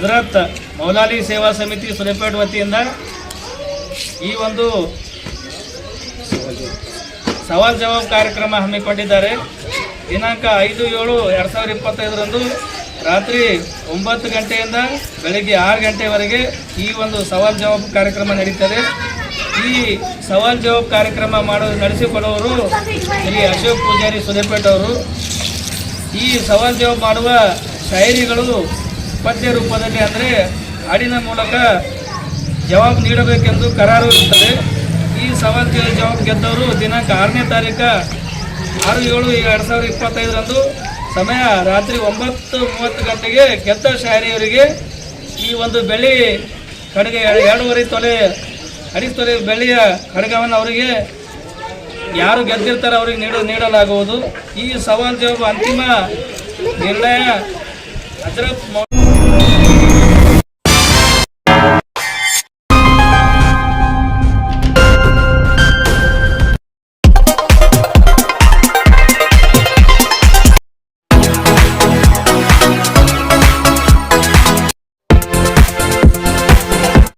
ದೌಲಾಲಿ ಸೇವಾ ಸಮಿತಿ ಸುಲೇಪೇಟ್ ವತಿಯಿಂದ ಈ ಒಂದು ಸವಾಲ್ ಜವಾಬ್ ಕಾರ್ಯಕ್ರಮ ಹಮ್ಮಿಕೊಂಡಿದ್ದಾರೆ. ದಿನಾಂಕ ಐದು ಏಳು ಎರಡು ಸಾವಿರದ ಇಪ್ಪತ್ತೈದರಂದು ರಾತ್ರಿ ಒಂಬತ್ತು ಗಂಟೆಯಿಂದ ಬೆಳಗ್ಗೆ ಆರು ಗಂಟೆವರೆಗೆ ಈ ಒಂದು ಸವಾಲ್ ಜವಾಬ್ ಕಾರ್ಯಕ್ರಮ ನಡೀತದೆ. ಈ ಸವಾಲ್ ಜವಾಬ್ ಕಾರ್ಯಕ್ರಮ ಮಾಡೋ ನಡೆಸಿಕೊಡುವವರು ಶ್ರೀ ಅಶೋಕ್ ಪೂಜಾರಿ ಸುಲೇಪೇಟ್ ಅವರು. ಈ ಸವಾಲ್ ಜವಾಬ್ ಮಾಡುವ ಶಾಯರಿಗಳು ಪದ್ಯ ರೂಪದಲ್ಲಿ ಅಂದರೆ ಹಾಡಿನ ಮೂಲಕ ಜವಾಬು ನೀಡಬೇಕೆಂದು ಕರಾರು ಇರುತ್ತದೆ. ಈ ಸವಾಲು ಜವಾಬು ಗೆದ್ದವರು ದಿನಾಂಕ ಆರನೇ ತಾರೀಕು ಆರು ಏಳು ಎರಡು ಸಾವಿರದ ಇಪ್ಪತ್ತೈದರಂದು ಸಮಯ ರಾತ್ರಿ ಒಂಬತ್ತು ಮೂವತ್ತು ಗಂಟೆಗೆ ಗೆದ್ದ ಶಾಯರಿಯವರಿಗೆ ಈ ಒಂದು ಬೆಳ್ಳಿ ಕಡೆಗೆ ಎರ- ಎರಡೂವರೆ ತೊಲೆ, ಅಡಿ ತೊಲೆ ಬೆಳ್ಳಿಯ ಖಡ್ಗವನ್ನು ಅವರಿಗೆ ಯಾರು ಗೆದ್ದಿರ್ತಾರೆ ಅವರಿಗೆ ನೀಡ ನೀಡಲಾಗುವುದು. ಈ ಸವಾಲು ಜವಾಬು ಅಂತಿಮ ನಿರ್ಣಯ ಅದರ